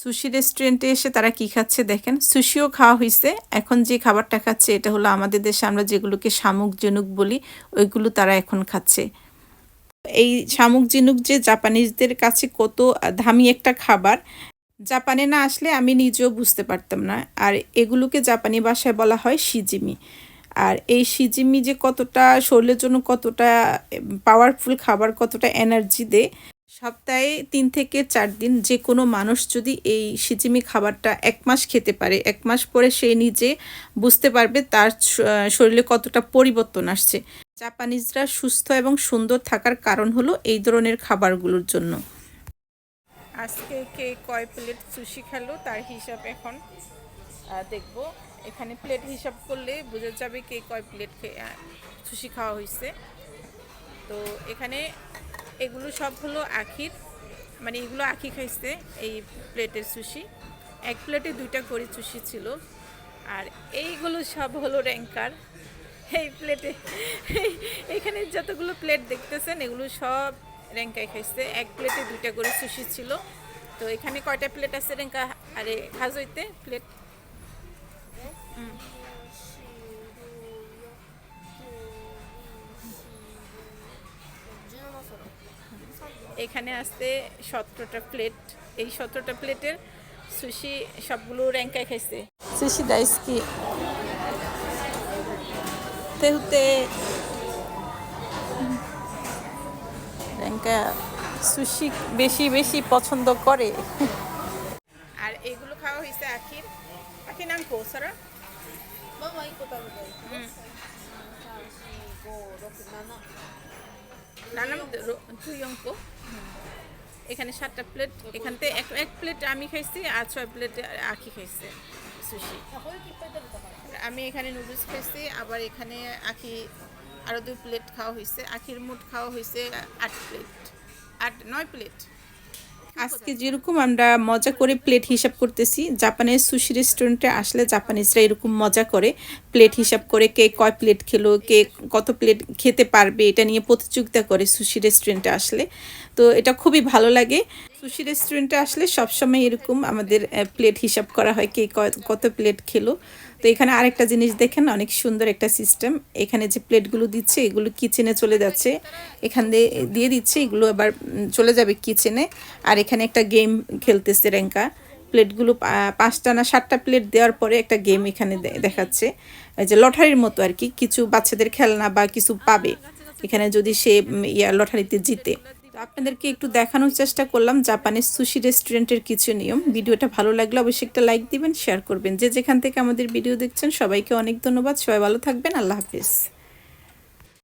Sushi রেস্টুরেন্টে এসে তারা কি খাচ্ছে দেখেন? সুশিও খাওয়া হয়েছে এখন যে খাবারটা খাচ্ছে, এটা হলো আমাদের দেশে আমরা যেগুলোকে শামুক জনুক বলি, ওইগুলো তারা এখন খাচ্ছে। এই শামুক জিনুক যে জাপানিজদের কাছে কত দামি একটা খাবার, জাপানে না আসলে আমি নিজেও বুঝতে পারতাম না। আর এগুলোকে জাপানি ভাষায় বলা হয় সিজিমি। আর এই সিজিমি যে কতটা শরীরের জন্য কতটা পাওয়ারফুল খাবার, কতটা এনার্জি দেয় সপ্তাহে তিন থেকে চার দিন যে কোনো মানুষ যদি এই সিজিমি খাবারটা এক মাস খেতে পারে, এক মাস পরে সে নিজে বুঝতে পারবে তার শরীরে কতটা পরিবর্তন আসছে। জাপানিজরা সুস্থ এবং সুন্দর থাকার কারণ হলো এই ধরনের খাবারগুলোর জন্য। আজকে কে কয় প্লেট সুশি খেলো তার হিসাব এখন। দেখব। এখানে প্লেট হিসাব করলে বোঝা যাবে কে কয় প্লেট সুশি খাওয়া হয়েছে তো এখানে এগুলো সব হলো আখির। মানে এগুলো আখি খাইছে এই প্লেটের সুশি। এক প্লেটে দুইটা করে সুশি ছিল। আর এইগুলো সব হলো র্যাঙ্কার। এই প্লেটে এখানে যতগুলো প্লেট দেখতেছেন, এগুলো সব র্যাঙ্কাই খাইছে। এক প্লেটে দুইটা করে সুশি ছিল। তো এখানে কয়টা প্লেট আছে র্যাঙ্কা? আরে খাজইতে প্লেট। 17 এখানে আসতে সতেরোটা প্লেট এই সতেরোটা প্লেটের সুশি সবগুলো র্যাঙ্কায় খাইছে। সুশি দাইস কি? র্যাঙ্কা সুশি বেশি বেশি পছন্দ করে। আর এগুলো খাওয়া হয়েছে আখির। আখির নাম কো? সারা? দুই অঙ্ক এখানে সাতটা প্লেট এখানতে এক এক প্লেট আমি খাইছি আর ছয় প্লেট আখি খাইছে সুশি আমি এখানে নুডলস খাইছি, আবার এখানে আখি আরও দুই প্লেট খাওয়া হয়েছে আখির মুঠ খাওয়া হয়েছে আট প্লেট আট, নয় প্লেট আজকে যেরকম আমরা মজা করে প্লেট হিসাব করতেছি, জাপানের সুশি রেস্টুরেন্টে আসলে জাপানিজরা এরকম মজা করে প্লেট হিসাব করে কে কয় প্লেট খেলো, কে কত প্লেট খেতে পারবে, এটা নিয়ে প্রতিযোগিতা করে সুশি রেস্টুরেন্টে আসলে। তো এটা খুবই ভালো লাগে। সুশি রেস্টুরেন্টে আসলে সবসময় এরকম আমাদের প্লেট হিসাব করা হয় কে কত প্লেট খেলো। তো এখানে আরেকটা জিনিস দেখেন, অনেক সুন্দর একটা সিস্টেম এখানে যে প্লেটগুলো দিচ্ছে, এগুলো কিচেনে চলে যাচ্ছে। এখান দিয়ে দিয়ে দিচ্ছে, এগুলো আবার চলে যাবে কিচেনে আর এখানে একটা গেম খেলতেছে র্যাঙ্কা প্লেটগুলো পাঁচটা না সাতটা প্লেট দেওয়ার পরে একটা গেম এখানে দেখাচ্ছে। যে লটারির মতো আর কি, কিছু বাচ্চাদের খেলনা বা কিছু পাবে। এখানে যদি সে ইয়া লটারিতে জিতে। আপনাদেরকে একটু দেখানোর চেষ্টা করলাম জাপানের সুশি রেস্টুরেন্টের কিছু নিয়ম। ভিডিওটা ভালো লাগলে অবশ্যই একটা লাইক দিবেন শেয়ার করবেন। যে যেখান থেকে আমাদের ভিডিও দেখছেন, সবাইকে অনেক ধন্যবাদ। সবাই ভালো থাকবেন। আল্লাহ হাফিজ।